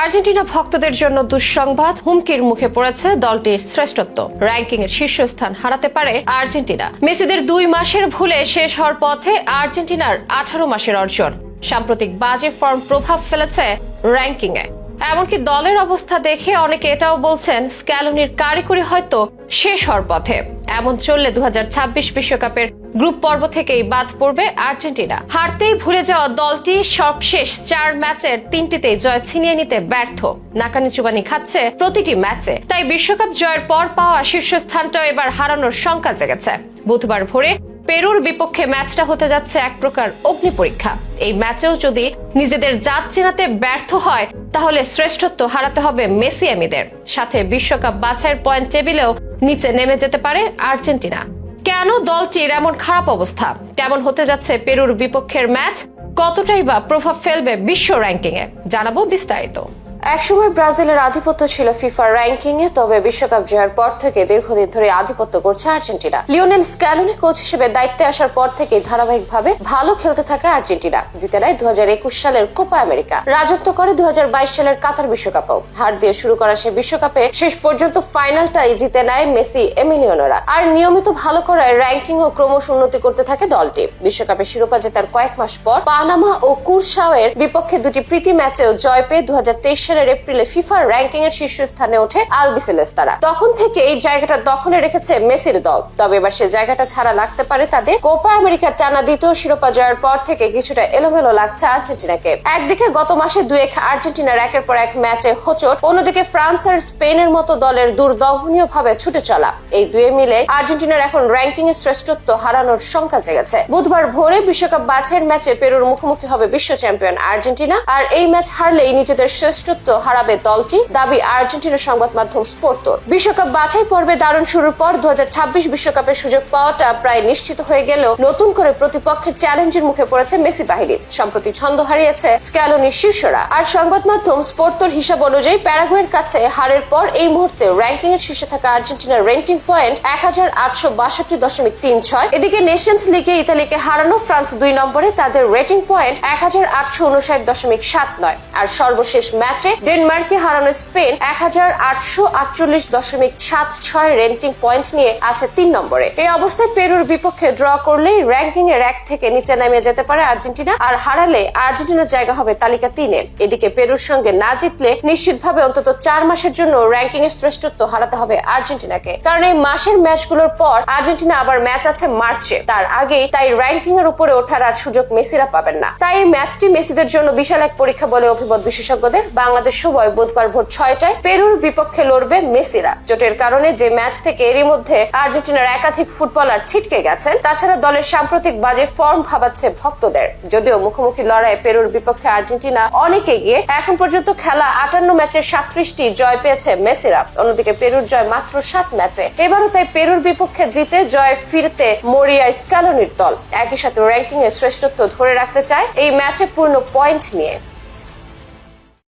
Argentina ভক্তদের জন্য দুঃসংবাদ। হুমকির মুখে পড়েছে দলটির শ্রেষ্ঠত্ব। র্যাঙ্কিং এর শীর্ষস্থান হারাতে পারে আর্জেন্টিনা। মেসিদের দুই মাসের ভুলে শেষ হওয়ার পথে আর্জেন্টিনার আঠারো মাসের অর্জন। সাম্প্রতিক বাজে ফর্ম প্রভাব ফেলেছে র্যাঙ্কিং এ এমনকি দলের অবস্থা দেখে অনেকে এটাও বলছেন স্ক্যালোনির কারিগরি হয়তো শেষ হওয়ার পথে। এমন চললে দু বিশ্বকাপের গ্রুপ পর্ব থেকেই বাদ পড়বে আর্জেন্টিনা। হারতেই ভুলে যাওয়া দলটি সবশেষ চার ম্যাচের তিনটিতেই জয় ছিনিয়ে নিতে ব্যর্থ। নাকানি চুবানি খাচ্ছে প্রতিটি ম্যাচে। তাই বিশ্বকাপ জয়ের পর পাওয়া শীর্ষস্থানটাও এবার হারানোর শঙ্কা জেগেছে। বুধবার ভোরে পেরুর বিপক্ষে ম্যাচটা হতে যাচ্ছে এক প্রকার অগ্নি পরীক্ষা। এই ম্যাচেও যদি নিজেদের জাত চেনাতে ব্যর্থ হয়, তাহলে শ্রেষ্ঠত্ব হারাতে হবে মেসি এমিদের সাথে বিশ্বকাপ বাছাইয়ের পয়েন্ট টেবিলেও নিচে নেমে যেতে পারে আর্জেন্টিনা। কেন দলটির এমন খারাপ অবস্থা? কেমন হতে যাচ্ছে পেরুর বিপক্ষের ম্যাচ? কতটাই বা প্রভাব ফেলবে বিশ্ব র্যাঙ্কিংয়ে? জানাব বিস্তারিত। একসময় ব্রাজিলের আধিপত্য ছিল ফিফার র্যাঙ্কিং এ তবে বিশ্বকাপ জয়ের পর থেকে দীর্ঘদিন ধরে আধিপত্য করছে আর্জেন্টিনা। লিওনেল স্ক্যালোনি কোচ হিসেবে দায়িত্বে আসার পর থেকে ধারাবাহিকভাবে ভালো খেলতে থাকে আর্জেন্টিনা। জিতে নেয় দু হাজার একুশ সালের কোপা আমেরিকা। রাজত্ব করে দু সালের কাতার বিশ্বকাপও। হার দিয়ে শুরু করা সে বিশ্বকাপে শেষ পর্যন্ত ফাইনালটাই জিতে নেয় মেসি, এমিলিয়নরা। আর নিয়মিত ভালো করায় র্যাঙ্কিং ও ক্রমশ উন্নতি করতে থাকে দলটি। বিশ্বকাপে শিরোপা জেতার কয়েক মাস পর পানামা ও কুরসাওয়ের বিপক্ষে দুটি প্রীতি ম্যাচেও জয় পেয়ে দু সালের এপ্রিলে ফিফা র্যাঙ্কিং এর শীর্ষস্থানে ওঠে আলবিসেলেস্তারা তখন থেকে এই জায়গাটা দখলে রেখেছে মেসির দল। তবে এবার সে জায়গাটা ছাড়া লাগতে পারে তাদের। কোপা আমেরিকার টানা দ্বিতীয় শিরোপা জয়ের পর থেকে কিছুটা এলোমেলো লাগছে আর্জেন্টিনাকে। একদিকে গত মাসে দুই এক আর্জেন্টিনার একের পর এক ম্যাচে হোচট, অন্যদিকে ফ্রান্স আর স্পেনের মতো দলের দুর্দমনীয় ভাবে ছুটে চলা। এই দুয়ে মিলে আর্জেন্টিনার এখন র্যাঙ্কিং এর শ্রেষ্ঠত্ব হারানোর সংখ্যা জেগেছে। বুধবার ভোরে বিশ্বকাপ বাছাইয়ের ম্যাচে পেরুর মুখোমুখি হবে বিশ্ব চ্যাম্পিয়ন আর্জেন্টিনা। আর এই ম্যাচ হারলেই নিজেদের শ্রেষ্ঠত্ব হারাবে দলটি, দাবি আর্জেন্টিনার সংবাদ মাধ্যম স্পোর্তর বিশ্বকাপ বাছাই পর্বে দারুণ শুরুর পর দু বিশ্বকাপের সুযোগ পাওয়াটা প্রায় নিশ্চিত হয়ে গেলেও নতুন করে প্রতিপক্ষের চ্যালেঞ্জের মুখে পড়েছে মেসি বাহিনী। সম্প্রতি ছন্দ হারিয়েছে স্ক্যালোনির শীর্ষরা আর সংবাদ মাধ্যম স্পোর্তর হিসাব অনুযায়ী প্যারাগুয়ের কাছে হারের পর এই মুহূর্তে র্যাঙ্কিং এর শীর্ষে থাকা আর্জেন্টিনার রেটিং পয়েন্ট এক হাজার আটশো বাষট্টি দশমিক তিন ছয়। এদিকে নেশনস লিগে ইতালিকে হারানো ফ্রান্স দুই নম্বরে তাদের রেটিং পয়েন্ট এক হাজার আটশো উনষাট দশমিক সাত নয়। আর সর্বশেষ ম্যাচে ডেনমার্ককে হারানো স্পেন এক হাজার আটশো আটচল্লিশ দশমিক সাত ছয় রেটিং পয়েন্ট নিয়ে আছে তিন নম্বরে। এই অবস্থায় পেরুর বিপক্ষে ড্র করলেই র্যাঙ্কিং এর এক থেকে নিচে নেমে যেতে পারে আর্জেন্টিনা, আর হারালে আর্জেন্টিনার জায়গা হবে তালিকা তিনে। এদিকে পেরুর সঙ্গে না জিতলে নিশ্চিতভাবে অন্তত চার মাসের জন্য র্যাঙ্কিং এর শ্রেষ্ঠত্ব হারাতে হবে আর্জেন্টিনাকে। কারণ এই মাসের ম্যাচগুলোর পর আর্জেন্টিনা আবার ম্যাচ আছে মার্চে। তার আগেই তাই র্যাঙ্কিং এর উপরে ওঠার আর সুযোগ মেসিরা পাবেন না। তাই এই ম্যাচটি মেসিদের জন্য বিশাল এক পরীক্ষা বলে অভিমত বিশেষজ্ঞদের। বাংলাদেশ সময় বুধবার ভোর ছয়টায় পেরুর বিপক্ষে লড়বে মেসিরা। চোটের কারণে যে ম্যাচ থেকে এরই মধ্যে আর্জেন্টিনার একাধিক ফুটবলার ছিটকে গেছেন, তাছাড়া দলের সাম্প্রতিক বাজে ফর্ম ভাবাচ্ছে ভক্তদের। যদিও মুখোমুখি লড়াই পেরুর বিপক্ষে আর্জেন্টিনা অনেক এগিয়ে, এখন পর্যন্ত খেলা আটান্ন ম্যাচের সাত্রিশটি জয় পেয়েছে মেসিরা। অন্যদিকে পেরুর জয় মাত্র সাত ম্যাচে। এবারও তাই পেরুর বিপক্ষে জিতে জয় ফিরতে মরিয়া স্ক্যালোনির দল। একই সাথে র্যাঙ্কিং এর শ্রেষ্ঠত্ব ধরে রাখতে চায় এই ম্যাচে পূর্ণ পয়েন্ট নিয়ে।